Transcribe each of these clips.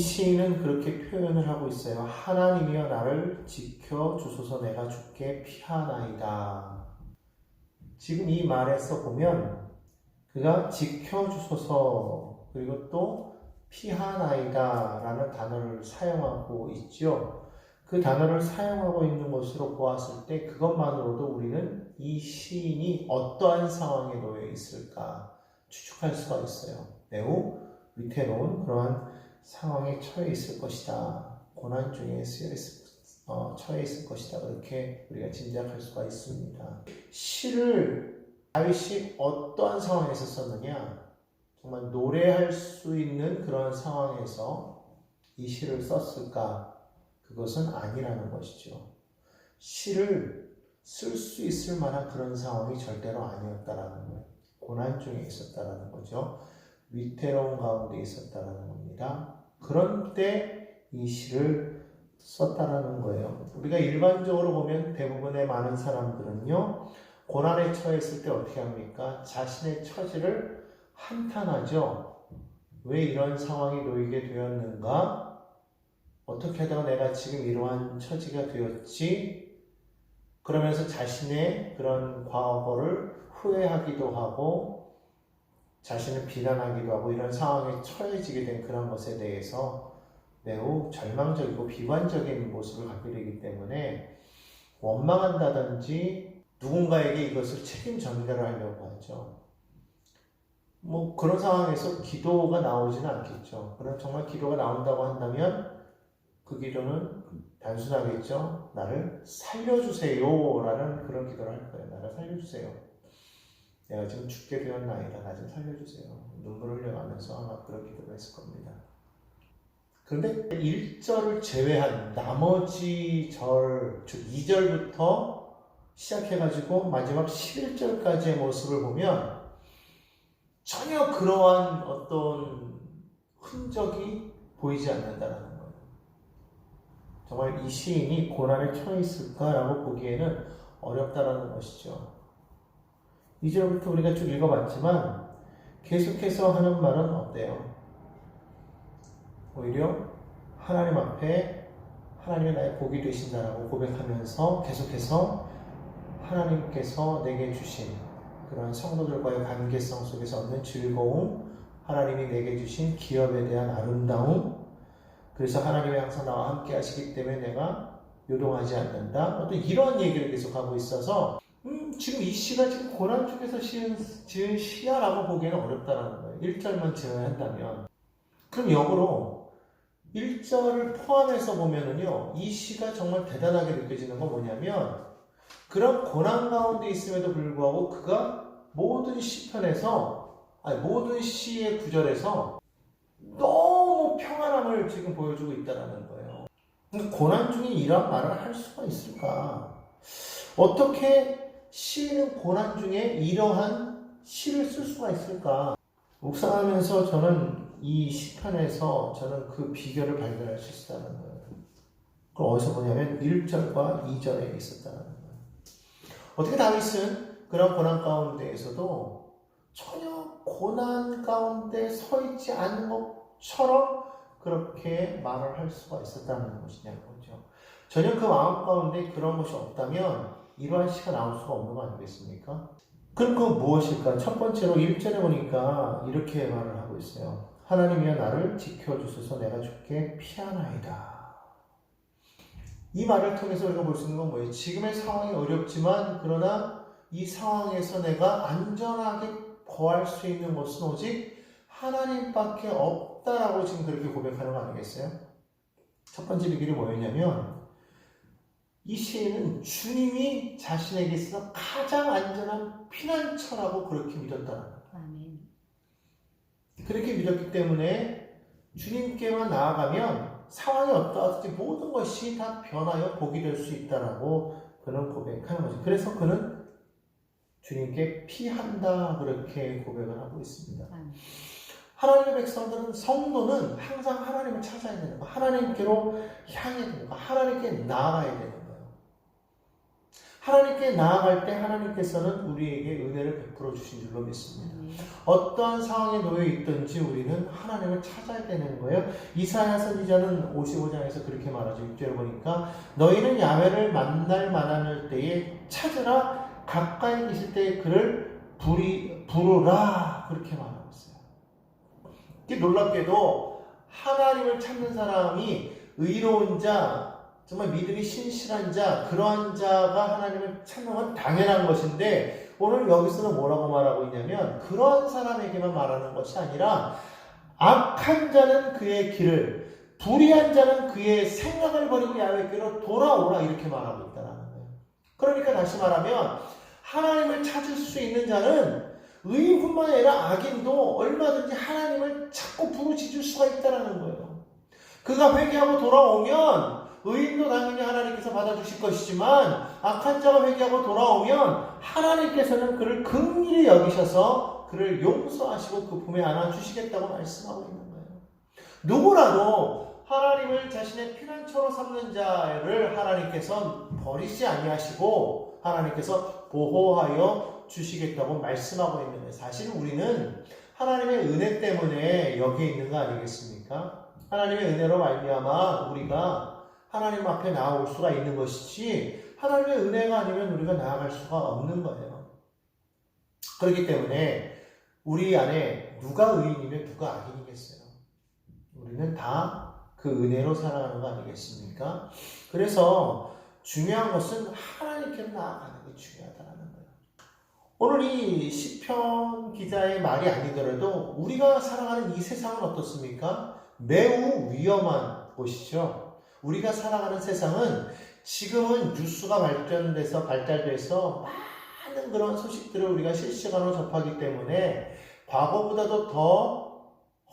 이 시인은 그렇게 표현을 하고 있어요. 하나님이여 나를 지켜 주소서 내가 죽게 피하나이다. 지금 이 말에서 보면 그가 지켜 주소서 그리고 또 피하나이다 라는 단어를 사용하고 있죠. 그 단어를 사용하고 있는 것으로 보았을 때 그것만으로도 우리는 이 시인이 어떠한 상황에 놓여 있을까 추측할 수가 있어요. 매우 위태로운 그러한 상황에 처해 있을 것이다. 고난 중에 쓰여 있을, 어, 처해 있을 것이다. 그렇게 우리가 짐작할 수가 있습니다. 시를 다윗이 어떠한 상황에서 썼느냐? 정말 노래할 수 있는 그런 상황에서 이 시를 썼을까? 그것은 아니라는 것이죠. 시를 쓸 수 있을 만한 그런 상황이 절대로 아니었다라는 거예요. 고난 중에 있었다라는 거죠. 위태로운 가운데 있었다라는 겁니다. 그런 때 이 시를 썼다라는 거예요. 우리가 일반적으로 보면 대부분의 많은 사람들은요, 고난에 처했을 때 어떻게 합니까? 자신의 처지를 한탄하죠. 왜 이런 상황이 놓이게 되었는가? 어떻게 하다가 내가 지금 이러한 처지가 되었지? 그러면서 자신의 그런 과거를 후회하기도 하고, 자신을 비난하기도 하고, 이런 상황에 처해지게 된 그런 것에 대해서 매우 절망적이고 비관적인 모습을 갖게 되기 때문에 원망한다든지 누군가에게 이것을 책임 전가를 하려고 하죠. 뭐 그런 상황에서 기도가 나오지는 않겠죠. 그럼 정말 기도가 나온다고 한다면 그 기도는 단순하겠죠. 나를 살려주세요. 라는 그런 기도를 할 거예요. 나를 살려주세요. 내가 지금 죽게 되었나이다. 나 좀 살려주세요. 눈물을 흘려가면서 아마 그런 기도를 했을 겁니다. 그런데 1절을 제외한 나머지 절, 즉 2절부터 시작해가지고 마지막 11절까지의 모습을 보면 전혀 그러한 어떤 흔적이 보이지 않는다는 거예요. 정말 이 시인이 고난에 처해 있을까라고 보기에는 어렵다라는 것이죠. 2절부터 우리가 쭉 읽어봤지만 계속해서 하는 말은 어때요? 오히려 하나님 앞에 하나님의 나의 복이 되신다라고 고백하면서 계속해서 하나님께서 내게 주신 그런 성도들과의 관계성 속에서 얻는 즐거움, 하나님이 내게 주신 기업에 대한 아름다움, 그래서 하나님이 항상 나와 함께 하시기 때문에 내가 요동하지 않는다. 어떤 이러한 얘기를 계속 하고 있어서 음, 지금 이 시가 지금 고난 쪽에서 지은, 지은 시야라고 보기에는 어렵다라는 거예요. 1절만 제외한다면. 그럼 역으로 1절을 포함해서 보면은요, 이 시가 정말 대단하게 느껴지는 건 뭐냐면, 그런 고난 가운데 있음에도 불구하고 그가 모든 시편에서, 아니, 모든 시의 구절에서 너무 평안함을 지금 보여주고 있다는 거예요. 고난 중에 이런 말을 할 수가 있을까? 어떻게 시인은 고난 중에 이러한 시를 쓸 수가 있을까? 묵상하면서 저는 이 시편에서 저는 그 비결을 발견할 수 있다는 거예요. 그걸 어디서 보냐면 1절과 2절에 있었다는 거예요. 어떻게 다윗은 그런 고난 가운데에서도 전혀 고난 가운데 서 있지 않은 것처럼 그렇게 말을 할 수가 있었다는 것이냐는 거죠. 전혀 그 마음 가운데 그런 것이 없다면 이러한 시가 나올 수가 없는 거 아니겠습니까? 그럼 그건 무엇일까? 첫 번째로 1절에 보니까 이렇게 말을 하고 있어요. 하나님이여 나를 지켜주소서 내가 죽게 피하나이다. 이 말을 통해서 우리가 볼 수 있는 건 뭐예요? 지금의 상황이 어렵지만 그러나 이 상황에서 내가 안전하게 거할 수 있는 것은 오직 하나님밖에 없다라고 지금 그렇게 고백하는 거 아니겠어요? 첫 번째 비결이 뭐였냐면 이 시인은 주님이 자신에게 있어서 가장 안전한 피난처라고 그렇게 믿었다는 거예요. 아멘. 그렇게 믿었기 때문에 주님께만 나아가면 상황이 어떠하든지 모든 것이 다 변하여 복이 될 수 있다라고 그는 고백하는 거죠. 그래서 그는 주님께 피한다 그렇게 고백을 하고 있습니다. 아멘. 하나님의 백성들은 성도는 항상 하나님을 찾아야 되는 거, 하나님께로 향해야 되는 거, 하나님께 나아가야 되는 거예요. 하나님께 나아갈 때 하나님께서는 우리에게 은혜를 베풀어 주신 줄로 믿습니다. 어떠한 상황에 놓여 있든지 우리는 하나님을 찾아야 되는 거예요. 이사야 선지자는 55장에서 그렇게 말하죠. 6절에 보니까 너희는 야훼를 만날 만할 때에 찾으라 가까이 계실 때에 그를 부리, 부르라 그렇게 말하고 있어요. 놀랍게도 하나님을 찾는 사람이 의로운 자, 정말 믿음이 신실한 자, 그러한 자가 하나님을 찾는 건 당연한 것인데 오늘 여기서는 뭐라고 말하고 있냐면 그러한 사람에게만 말하는 것이 아니라 악한 자는 그의 길을 불의한 자는 그의 생각을 버리고 야훼께로 돌아오라 이렇게 말하고 있다는 거예요. 그러니까 다시 말하면 하나님을 찾을 수 있는 자는 의인뿐만 아니라 악인도 얼마든지 하나님을 찾고 부르짖을 수가 있다는 거예요. 그가 회개하고 돌아오면 의인도 당연히 하나님께서 받아주실 것이지만 악한 자가 회개하고 돌아오면 하나님께서는 그를 긍휼히 여기셔서 그를 용서하시고 그 품에 안아주시겠다고 말씀하고 있는 거예요. 누구라도 하나님을 자신의 피난처로 삼는 자를 하나님께서 버리지 아니하시고 하나님께서 보호하여 주시겠다고 말씀하고 있는 거예요. 사실 우리는 하나님의 은혜 때문에 여기에 있는 거 아니겠습니까? 하나님의 은혜로 말미암아 우리가 하나님 앞에 나올 수가 있는 것이지 하나님의 은혜가 아니면 우리가 나아갈 수가 없는 거예요. 그렇기 때문에 우리 안에 누가 의인이며 누가 악인이겠어요. 우리는 다 그 은혜로 살아가는 거 아니겠습니까? 그래서 중요한 것은 하나님께로 나아가는 게 중요하다는 거예요. 오늘 이 시편 기자의 말이 아니더라도 우리가 살아가는 이 세상은 어떻습니까? 매우 위험한 곳이죠. 우리가 살아가는 세상은 지금은 뉴스가 발전돼서 발달돼서 많은 그런 소식들을 우리가 실시간으로 접하기 때문에 과거보다도 더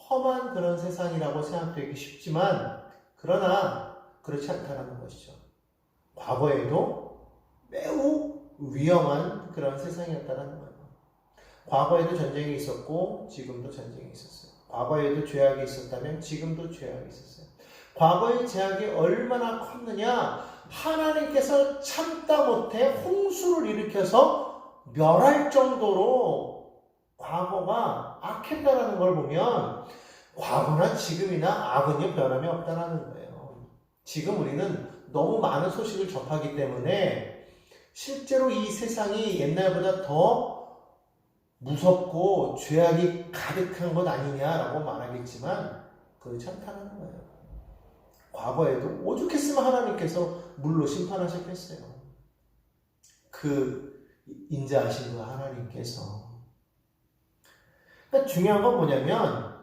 험한 그런 세상이라고 생각되기 쉽지만 그러나 그렇지 않다는 것이죠. 과거에도 매우 위험한 그런 세상이었다는 거예요. 과거에도 전쟁이 있었고 지금도 전쟁이 있었어요. 과거에도 죄악이 있었다면 지금도 죄악이 있었어요. 과거의 죄악이 얼마나 컸느냐? 하나님께서 참다 못해 홍수를 일으켜서 멸할 정도로 과거가 악했다라는 걸 보면 과거나 지금이나 악은요 변함이 없다라는 거예요. 지금 우리는 너무 많은 소식을 접하기 때문에 실제로 이 세상이 옛날보다 더 무섭고 죄악이 가득한 것 아니냐라고 말하겠지만 그렇지 않다는 거예요. 과거에도 오죽했으면 하나님께서 물로 심판하셨겠어요. 그 인자하신 그 하나님께서 그러니까 중요한 건 뭐냐면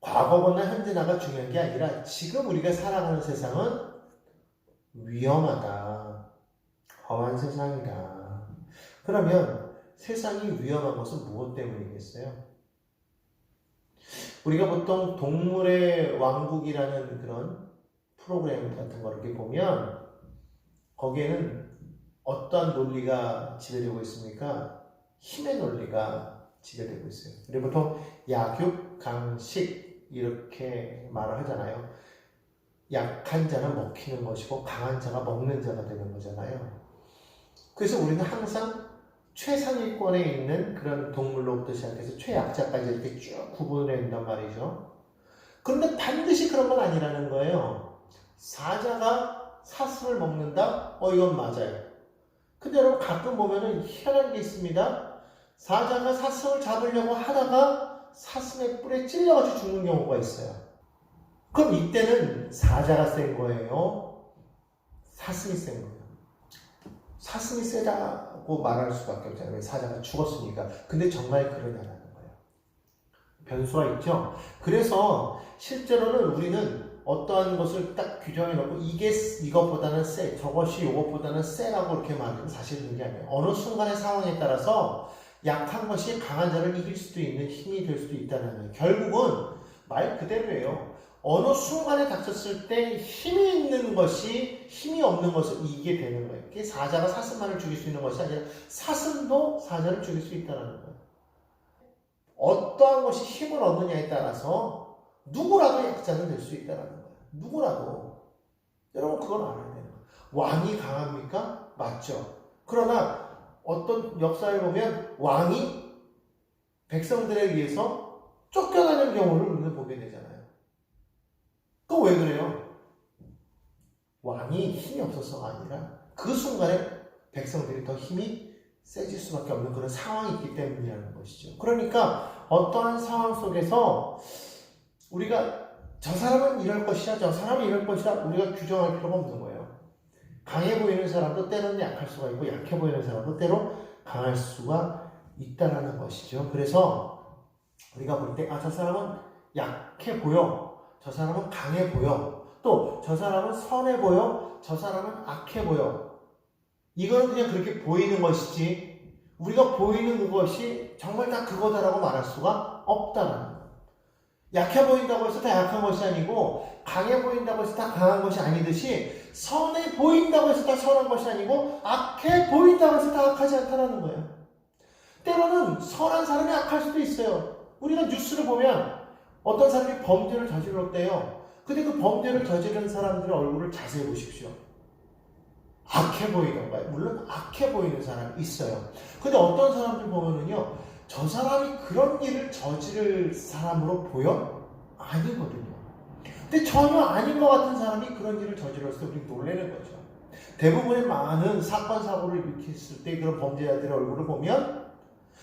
과거거나 현재나가 중요한 게 아니라 지금 우리가 살아가는 세상은 위험하다. 험한 세상이다. 그러면 세상이 위험한 것은 무엇 때문이겠어요? 우리가 보통 동물의 왕국이라는 그런 프로그램 같은 걸 이렇게 보면 거기에는 어떤 논리가 지배되고 있습니까? 힘의 논리가 지배되고 있어요. 우리 보통 약육, 강식 이렇게 말을 하잖아요. 약한 자는 먹히는 것이고 강한 자가 먹는 자가 되는 거잖아요. 그래서 우리는 항상 최상위권에 있는 그런 동물로부터 시작해서 최약자까지 이렇게 쭉 구분을 한단 말이죠. 그런데 반드시 그런 건 아니라는 거예요. 사자가 사슴을 먹는다? 어, 이건 맞아요. 근데 여러분 가끔 보면은 희한한 게 있습니다. 사자가 사슴을 잡으려고 하다가 사슴의 뿔에 찔려가지고 죽는 경우가 있어요. 그럼 이때는 사자가 센 거예요? 사슴이 센 거예요? 사슴이 세다고 말할 수밖에 없잖아요. 사자가 죽었으니까. 근데 정말 그러냐는 거예요. 변수가 있죠. 그래서 실제로는 우리는 어떠한 것을 딱 규정해 놓고 이게 이것보다는 세, 저것이 이것보다는 세라고 이렇게 말하는 사실 그게 아니에요. 어느 순간의 상황에 따라서 약한 것이 강한 자를 이길 수도 있는 힘이 될 수도 있다는 거예요. 결국은 말 그대로예요. 어느 순간에 닥쳤을 때 힘이 있는 것이 힘이 없는 것을 이기게 되는 거예요. 그게 사자가 사슴만을 죽일 수 있는 것이 아니라 사슴도 사자를 죽일 수 있다는 거예요. 어떠한 것이 힘을 얻느냐에 따라서 누구라도 약자는 될 수 있다는 거예요. 누구라도. 여러분 그걸 알아야 돼요. 왕이 강합니까? 맞죠. 그러나 어떤 역사를 보면 왕이 백성들에 의해서 쫓겨나는 경우를 우리는 보게 되잖아요. 또왜 그래요? 왕이 힘이 없어서가 아니라 그 순간에 백성들이 더 힘이 세질 수밖에 없는 그런 상황이 있기 때문이라는 것이죠. 그러니까 어떠한 상황 속에서 우리가 저 사람은 이럴 것이야, 저 사람은 이럴 것이다, 우리가 규정할 필요가 없는 거예요. 강해 보이는 사람도 때로는 약할 수가 있고, 약해 보이는 사람도 때로 강할 수가 있다라는 것이죠. 그래서 우리가 볼 때, 아, 저 사람은 약해 보여, 저 사람은 강해 보여, 또 저 사람은 선해 보여, 저 사람은 악해 보여. 이거는 그냥 그렇게 보이는 것이지, 우리가 보이는 그것이 정말 다 그거다라고 말할 수가 없다라는 거예요. 약해 보인다고 해서 다 약한 것이 아니고 강해 보인다고 해서 다 강한 것이 아니듯이 선해 보인다고 해서 다 선한 것이 아니고 악해 보인다고 해서 다 악하지 않다는 거예요. 때로는 선한 사람이 악할 수도 있어요. 우리가 뉴스를 보면 어떤 사람이 범죄를 저질렀대요. 근데 그 범죄를 저지른 사람들의 얼굴을 자세히 보십시오. 악해 보이던가요? 물론 악해 보이는 사람이 있어요. 근데 어떤 사람들 보면은요, 저 사람이 그런 일을 저지를 사람으로 보여? 아니거든요. 근데 전혀 아닌 것 같은 사람이 그런 일을 저질렀을 때 우리 놀라는 거죠. 대부분의 많은 사건, 사고를 일으켰을 때 그런 범죄자들의 얼굴을 보면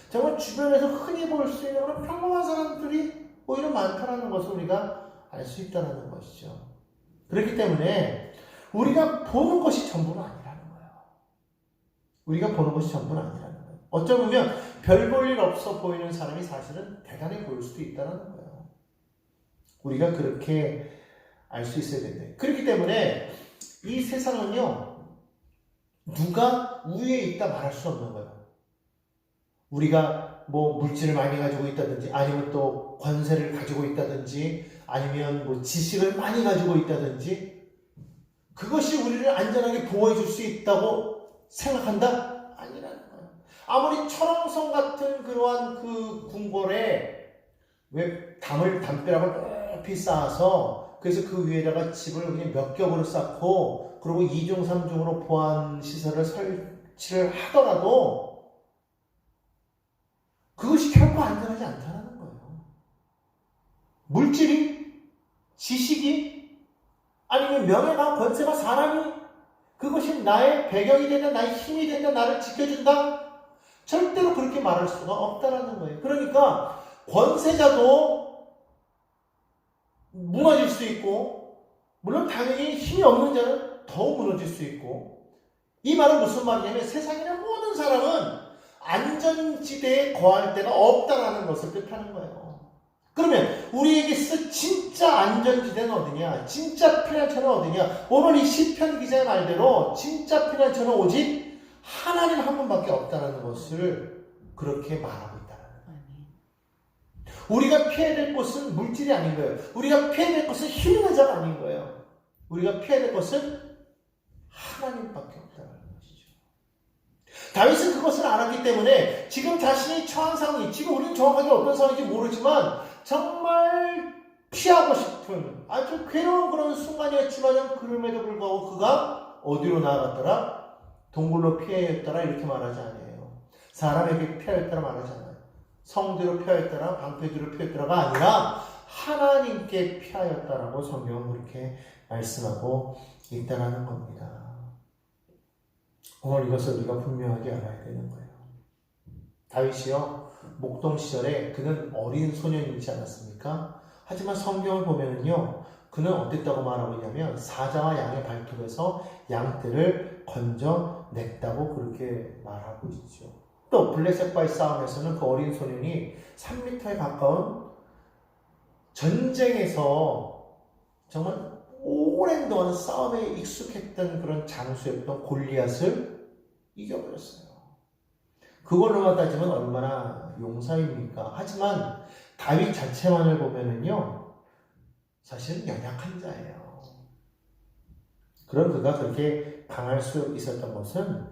정말 주변에서 흔히 볼 수 있는 그런 평범한 사람들이 오히려 많다는 것을 우리가 알 수 있다는 것이죠. 그렇기 때문에 우리가 보는 것이 전부는 아니라는 거예요. 우리가 보는 것이 전부는 아니라는 거예요. 어쩌면 별 볼 일 없어 보이는 사람이 사실은 대단해 보일 수도 있다는 거예요. 우리가 그렇게 알 수 있어야 된다. 그렇기 때문에 이 세상은요, 누가 우위에 있다 말할 수 없는 거예요. 우리가 뭐 물질을 많이 가지고 있다든지, 아니면 또 권세를 가지고 있다든지, 아니면 뭐 지식을 많이 가지고 있다든지, 그것이 우리를 안전하게 보호해 줄 수 있다고 생각한다? 아니라는 거예요. 아무리 철옹성 같은 그러한 그 궁궐에 왜 담을 담벼락을 높이 쌓아서 그래서 그 위에다가 집을 그냥 몇 겹으로 쌓고 그리고 2중 3중으로 보안 시설을 설치를 하더라도 그것이 결코 안전하지 않다는 거예요. 물질이 지식이 아니면 명예가 권세가 사람이 그것이 나의 배경이 된다 나의 힘이 된다 나를 지켜준다 절대로 그렇게 말할 수가 없다라는 거예요. 그러니까 권세자도 무너질 수 있고, 물론 당연히 힘이 없는 자는 더욱 무너질 수 있고, 이 말은 무슨 말이냐면 세상의 모든 사람은 안전지대에 거할 데가 없다라는 것을 뜻하는 거예요. 그러면 우리에게 쓰 진짜 안전지대는 어디냐? 진짜 피난처는 어디냐? 오늘 이 시편 기자의 말대로 진짜 피난처는 오직 하나님 한 분밖에 없다는 것을 그렇게 말하고 있다는 거예요. 우리가 피해야 될 것은 물질이 아닌 거예요. 우리가 피해야 될 것은 힘 있는 자가 아닌 거예요. 우리가 피해야 될 것은 하나님밖에 없다는 것이죠. 다윗은 그것을 알았기 때문에 지금 자신이 처한 상황이 지금 우리는 정확하게 어떤 상황인지 모르지만 정말 피하고 싶은 아주 괴로운 그런 순간이었지만 그럼에도 불구하고 그가 어디로 나아갔더라? 동굴로 피하였더라 이렇게 말하지 않아요. 사람에게 피하였더라 말하지 않아요. 성대로 피하였더라 방패대로 피하였더라가 아니라 하나님께 피하였다라고 성경은 그렇게 말씀하고 있다라는 겁니다. 오늘 이것을 우리가 분명하게 알아야 되는 거예요. 다윗이요 목동 시절에 그는 어린 소년이지 않았습니까? 하지만 성경을 보면은요 그는 어땠다고 말하고 있냐면 사자와 양의 발톱에서 양떼를 건져 냈다고 그렇게 말하고 있죠. 또 블레셋과의 싸움에서는 그 어린 소년이 3m에 가까운 전쟁에서 정말 오랜 동안 싸움에 익숙했던 그런 장수였던 골리앗을 이겨버렸어요. 그걸로만 따지면 얼마나 용사입니까? 하지만 다윗 자체만을 보면은요, 사실은 연약한 자예요. 그런 그가 그렇게 강할 수 있었던 것은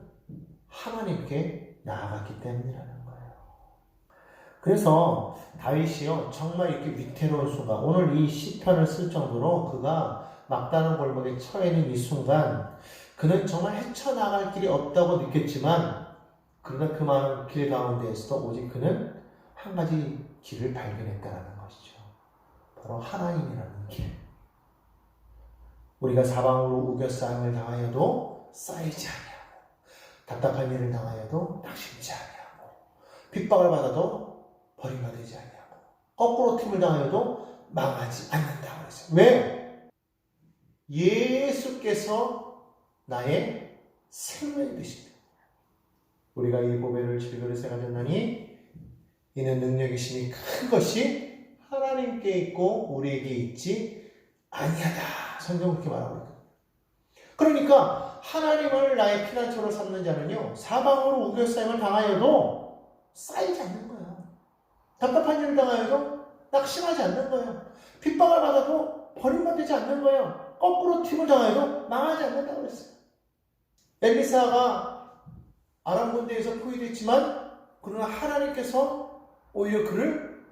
하나님께 나아갔기 때문이라는 거예요. 그래서 다윗이요 정말 이렇게 위태로운 순간 오늘 이 시편을 쓸 정도로 그가 막다른 골목에 처해 있는 이 순간 그는 정말 헤쳐나갈 길이 없다고 느꼈지만 그러나 그 많은 길 가운데에서도 오직 그는 한 가지 길을 발견했다는 것이죠. 바로 하나님이라는 길. 우리가 사방으로 우겨싸임을 당하여도 쌓이지 아니하고 답답한 일을 당하여도 낙심치 아니하고 핍박을 받아도 버림받지 아니하고 거꾸로 팀을 당하여도 망하지 않는다고 했어요. 왜? 예수께서 나의 생명이 되십니다. 우리가 이 보배를 즐거이 생각했나니 이는 능력이 심히 큰 것이 하나님께 있고 우리에게 있지 아니하다. 성경 그렇게 말하고 있거든요. 그러니까 하나님을 나의 피난처로 삼는 자는요 사방으로 우겨싸임을 당하여도 쌓이지 않는 거예요. 답답한 일을 당하여도 낙심하지 않는 거예요. 핍박을 받아도 버림받지 않는 거예요. 거꾸로 튀을 당하여도 망하지 않는다고 그랬어요. 엘리사가 아람 군대에서 포위됐지만 그러나 하나님께서 오히려 그를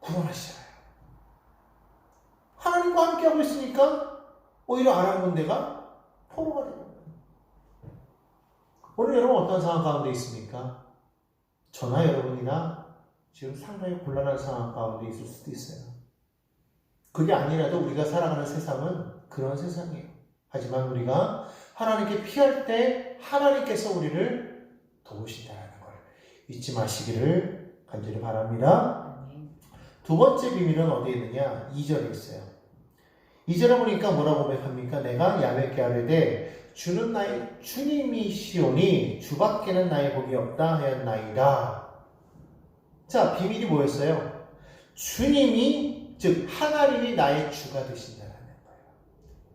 구원하시잖아요. 하나님과 함께하고 있으니까 오히려 아람 군대가 포로가 되는 거예요. 오늘 여러분 어떤 상황 가운데 있습니까? 저나 여러분이나 지금 상당히 곤란한 상황 가운데 있을 수도 있어요. 그게 아니라도 우리가 살아가는 세상은 그런 세상이에요. 하지만 우리가 하나님께 피할 때 하나님께서 우리를 도우신다는 걸 잊지 마시기를 간절히 바랍니다. 두 번째 비밀은 어디에 있느냐? 2절에 있어요. 2절에 보니까 뭐라고 고백합니까? 내가 야외께 아뢰되 주는 나의 주님이시오니 주밖에는 나의 복이 없다 하였나이다. 자, 비밀이 뭐였어요? 주님이 즉 하나님이 나의 주가 되신다는 거예요.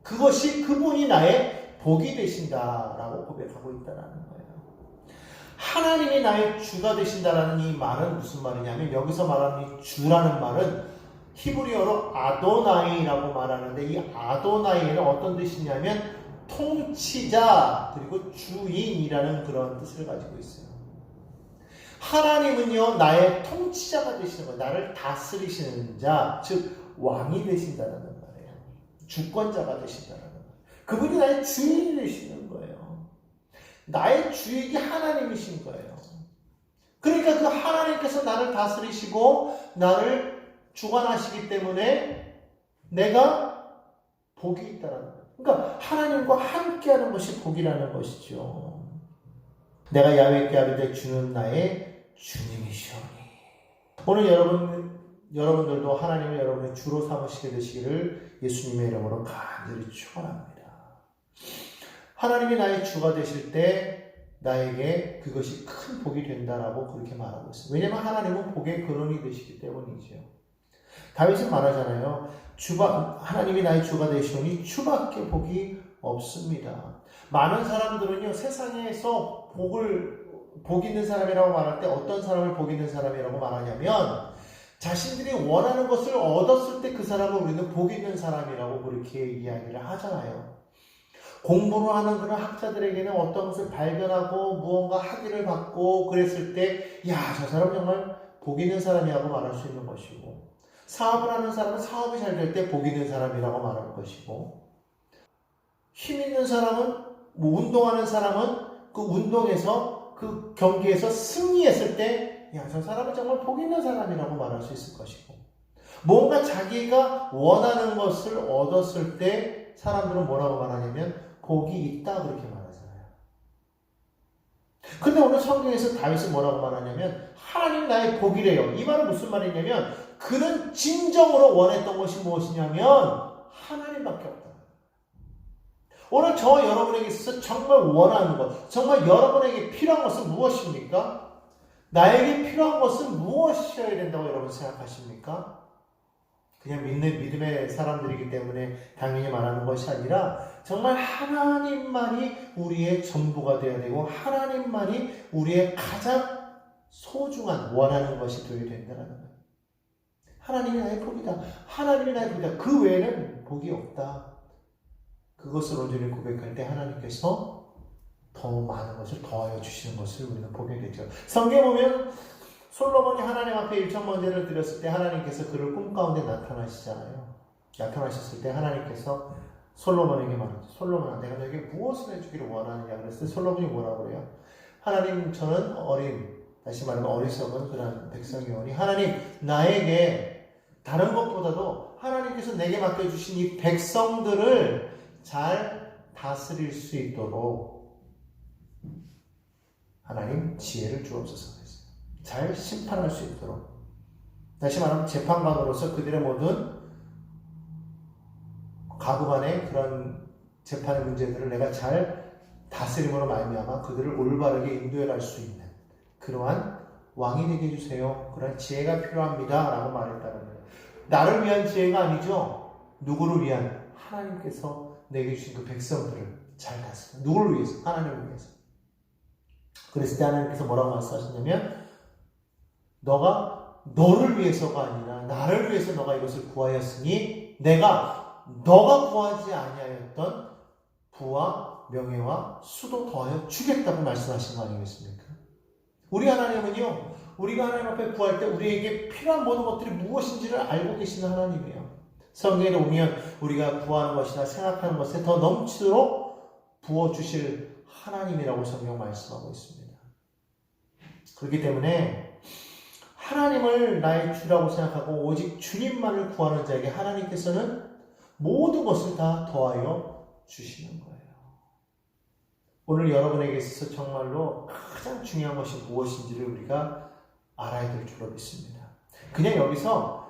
그것이 그분이 나의 복이 되신다라고 고백하고 있다는 거예요. 하나님이 나의 주가 되신다라는 이 말은 무슨 말이냐면 여기서 말하는 이 주라는 말은 히브리어로 아도나이라고 말하는데 이 아도나이에는 어떤 뜻이냐면 통치자 그리고 주인이라는 그런 뜻을 가지고 있어요. 하나님은요 나의 통치자가 되시는 거예요. 나를 다스리시는 자, 즉 왕이 되신다는 말이에요. 주권자가 되신다는 거예요. 그분이 나의 주인이 되시는 거예요. 나의 주인이 하나님이신 거예요. 그러니까 그 하나님께서 나를 다스리시고 나를 주관하시기 때문에 내가 복이 있다라는 거예요. 그러니까 하나님과 함께하는 것이 복이라는 것이죠. 내가 야외께 아뢰되 주는 나의 주님이시오니. 오늘 여러분 여러분들도 하나님을 여러분의 주로 삼으시게 되시기를 예수님의 이름으로 간절히 축원합니다. 하나님이 나의 주가 되실 때 나에게 그것이 큰 복이 된다라고 그렇게 말하고 있어요. 왜냐하면 하나님은 복의 근원이 되시기 때문이죠. 다윗은 말하잖아요. 주바, 하나님이 나의 주가 되시오니 주밖에 복이 없습니다. 많은 사람들은요, 세상에서 복을, 복 있는 사람이라고 말할 때 어떤 사람을 복 있는 사람이라고 말하냐면, 자신들이 원하는 것을 얻었을 때 그 사람을 우리는 복 있는 사람이라고 그렇게 이야기를 하잖아요. 공부를 하는 그런 학자들에게는 어떤 것을 발견하고 무언가 학위를 받고 그랬을 때, 야, 저 사람 정말 복 있는 사람이라고 말할 수 있는 것이고, 사업을 하는 사람은 사업이 잘 될 때 복 있는 사람이라고 말할 것이고, 힘 있는 사람은, 뭐 운동하는 사람은 그 운동에서 그 경기에서 승리했을 때, 야, 저 사람은 정말 복 있는 사람이라고 말할 수 있을 것이고, 뭔가 자기가 원하는 것을 얻었을 때 사람들은 뭐라고 말하냐면, 복이 있다 그렇게 말하잖아요. 근데 오늘 성경에서 다윗은 뭐라고 말하냐면 하나님 나의 복이래요. 이 말은 무슨 말이냐면 그는 진정으로 원했던 것이 무엇이냐면 하나님밖에 없다. 오늘 저 여러분에게 있어서 정말 원하는 것, 정말 여러분에게 필요한 것은 무엇입니까? 나에게 필요한 것은 무엇이어야 된다고 여러분 생각하십니까? 그냥 믿는 믿음의 사람들이기 때문에 당연히 말하는 것이 아니라 정말 하나님만이 우리의 전부가 되어야 되고 하나님만이 우리의 가장 소중한 원하는 것이 되어야 된다는 거예요. 하나님이 나의 복이다. 하나님이 나의 복이다. 그 외에는 복이 없다. 그것을 온전히 고백할 때 하나님께서 더 많은 것을 더하여 주시는 것을 우리는 보게 되죠. 성경 보면 솔로몬이 하나님 앞에 일천 번제를 드렸을 때 하나님께서 그를 꿈 가운데 나타나시잖아요. 나타나셨을 때 하나님께서 솔로몬에게 말하죠. 솔로몬아, 내가 너에게 무엇을 해주기를 원하느냐 그랬을 때 솔로몬이 뭐라고 그래요? 하나님, 저는 어린, 다시 말하면 어리석은 그런 백성이 오니 하나님, 나에게 다른 것보다도 하나님께서 내게 맡겨주신 이 백성들을 잘 다스릴 수 있도록 하나님 지혜를 주옵소서. 잘 심판할 수 있도록. 다시 말하면 재판관으로서 그들의 모든 가구간의 그런 재판의 문제들을 내가 잘 다스림으로 말미암아 그들을 올바르게 인도해 갈 수 있는 그러한 왕이 되게 해주세요. 그런 지혜가 필요합니다 라고 말했다는 거예요. 나를 위한 지혜가 아니죠. 누구를 위한 하나님께서 내게 주신 그 백성들을 잘 다스려. 누구를 위해서? 하나님을 위해서. 그랬을 때 하나님께서 뭐라고 말씀하셨냐면 너가 너를 위해서가 아니라 나를 위해서 너가 이것을 구하였으니 내가 너가 구하지 아니하였던 부와 명예와 수도 더하여 주겠다고 말씀하신 거 아니겠습니까? 우리 하나님은요, 우리가 하나님 앞에 구할 때 우리에게 필요한 모든 것들이 무엇인지를 알고 계시는 하나님이에요. 성경에 보면 우리가 구하는 것이나 생각하는 것에 더 넘치도록 부어주실 하나님이라고 성경 말씀하고 있습니다. 그렇기 때문에 하나님을 나의 주라고 생각하고 오직 주님만을 구하는 자에게 하나님께서는 모든 것을 다 더하여 주시는 거예요. 오늘 여러분에게 있어서 정말로 가장 중요한 것이 무엇인지를 우리가 알아야 될 줄로 믿습니다. 그냥 여기서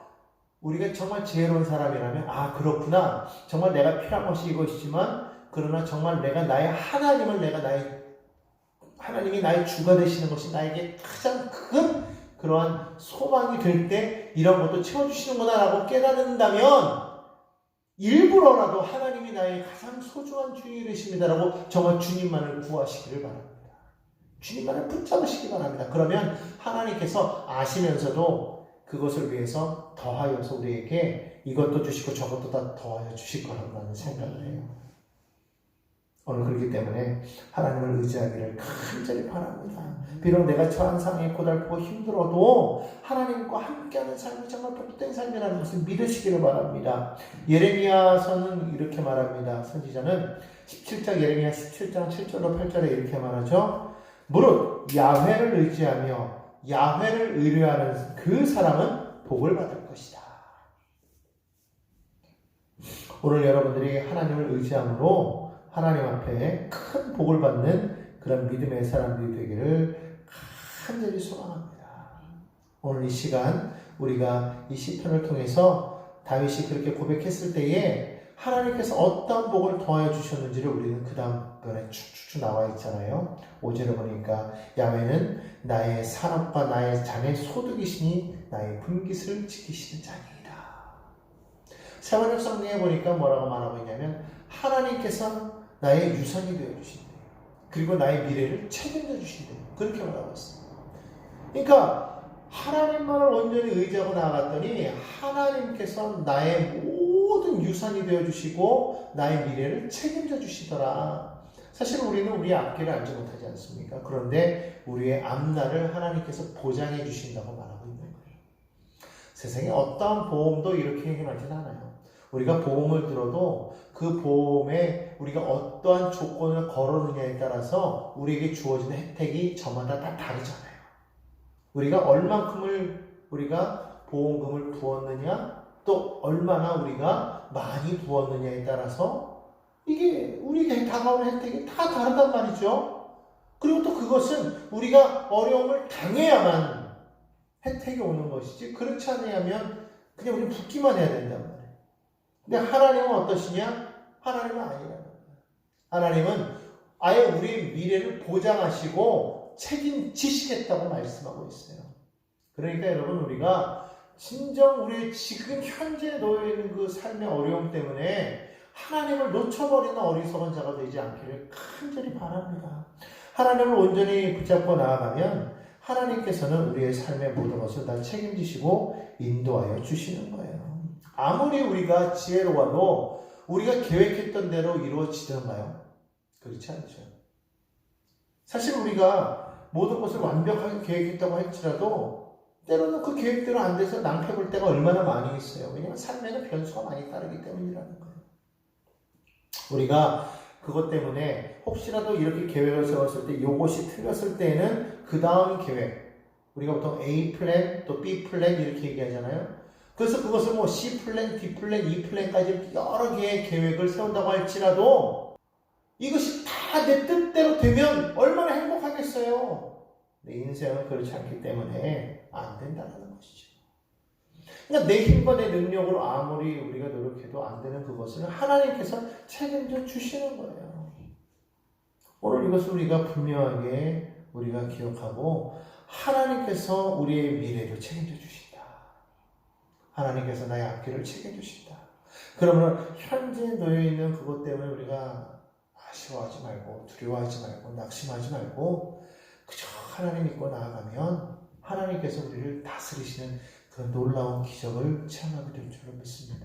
우리가 정말 지혜로운 사람이라면 아 그렇구나 정말 내가 필요한 것이 이것이지만 그러나 정말 내가 나의 하나님을 내가 나의 하나님이 나의 주가 되시는 것이 나에게 가장 큰 그러한 소망이 될 때 이런 것도 채워주시는구나라고 깨닫는다면 일부러라도 하나님이 나의 가장 소중한 주인이 되십니다라고 정말 주님만을 구하시기를 바랍니다. 주님만을 붙잡으시기 바랍니다. 그러면 하나님께서 아시면서도 그것을 위해서 더하여서 우리에게 이것도 주시고 저것도 다 더하여 주실 거라고 나는 생각을 해요. 오늘 그렇기 때문에 하나님을 의지하기를 간절히 바랍니다. 비록 내가 처한 상황에 고달프고 힘들어도 하나님과 함께하는 삶이 정말 복된 삶이라는 것을 믿으시기를 바랍니다. 예레미야서는 이렇게 말합니다. 선지자는 17장 예레미야 17장 7절로 8절에 이렇게 말하죠. 무릇 야훼를 의지하며 야훼를 의뢰하는 그 사람은 복을 받을 것이다. 오늘 여러분들이 하나님을 의지함으로 하나님 앞에 큰 복을 받는 그런 믿음의 사람들이 되기를 간절히 소망합니다. 오늘 이 시간 우리가 이 시편을 통해서 다윗이 그렇게 고백했을 때에 하나님께서 어떤 복을 더하여 주셨는지를 우리는 그 다음번에 쭉쭉쭉 나와 있잖아요. 5절에 보니까 야훼는 나의 산업과 나의 잔의 소득이시니 나의 분깃을 지키시는 자니이다. 세번역 성경에 보니까 뭐라고 말하고 있냐면 하나님께서 나의 유산이 되어 주신대요. 그리고 나의 미래를 책임져 주신대요. 그렇게 말하고 있어요. 그러니까 하나님만을 온전히 의지하고 나아갔더니 하나님께서 나의 모든 유산이 되어 주시고 나의 미래를 책임져 주시더라. 사실 우리는 우리의 앞길을 알지 못하지 않습니까? 그런데 우리의 앞날을 하나님께서 보장해 주신다고 말하고 있는 거예요. 세상에 어떠한 보험도 이렇게 행하진 않아요. 우리가 보험을 들어도 그 보험에 우리가 어떠한 조건을 걸어느냐에 따라서 우리에게 주어지는 혜택이 저마다 다 다르잖아요. 우리가 얼만큼을 우리가 보험금을 부었느냐, 또 얼마나 우리가 많이 부었느냐에 따라서 이게 우리에게 다가오는 혜택이 다 다르단 말이죠. 그리고 또 그것은 우리가 어려움을 당해야만 혜택이 오는 것이지 그렇지 않으면 그냥 우리 붙기만 해야 된단 말이에요. 근데 하나님은 어떠시냐? 하나님은 거예요. 하나님은 아예 우리의 미래를 보장하시고 책임지시겠다고 말씀하고 있어요. 그러니까 여러분 우리가 진정 우리의 지금 현재 놓여 있는 그 삶의 어려움 때문에 하나님을 놓쳐버리는 어리석은 자가 되지 않기를 간절히 바랍니다. 하나님을 온전히 붙잡고 나아가면 하나님께서는 우리의 삶의 모든 것을 다 책임지시고 인도하여 주시는 거예요. 아무리 우리가 지혜로워도 우리가 계획했던 대로 이루어지던가요? 그렇지 않죠. 사실 우리가 모든 것을 완벽하게 계획했다고 할지라도 때로는 그 계획대로 안 돼서 낭패 볼 때가 얼마나 많이 있어요. 왜냐하면 삶에는 변수가 많이 따르기 때문이라는 거예요. 우리가 그것 때문에 혹시라도 이렇게 계획을 세웠을 때 이것이 틀렸을 때는 그 다음 계획 우리가 보통 A 플랜 또 B 플랜 이렇게 얘기하잖아요. 그래서 그것을 뭐 C 플랜, D 플랜, E 플랜까지 여러 개의 계획을 세운다고 할지라도 이것이 다 내 뜻대로 되면 얼마나 행복하겠어요. 내 인생은 그렇지 않기 때문에 안 된다는 것이죠. 그러니까 내 힘과 내 능력으로 아무리 우리가 노력해도 안 되는 그것을 하나님께서 책임져 주시는 거예요. 오늘 이것을 우리가 분명하게 우리가 기억하고 하나님께서 우리의 미래를 책임져 주신다. 하나님께서 나의 앞길을 책임져 주신다. 그러면 현재 놓여 있는 그것 때문에 우리가 아쉬워하지 말고 두려워하지 말고 낙심하지 말고 그저 하나님 믿고 나아가면 하나님께서 우리를 다스리시는 그 놀라운 기적을 체험하게 될 줄로 믿습니다.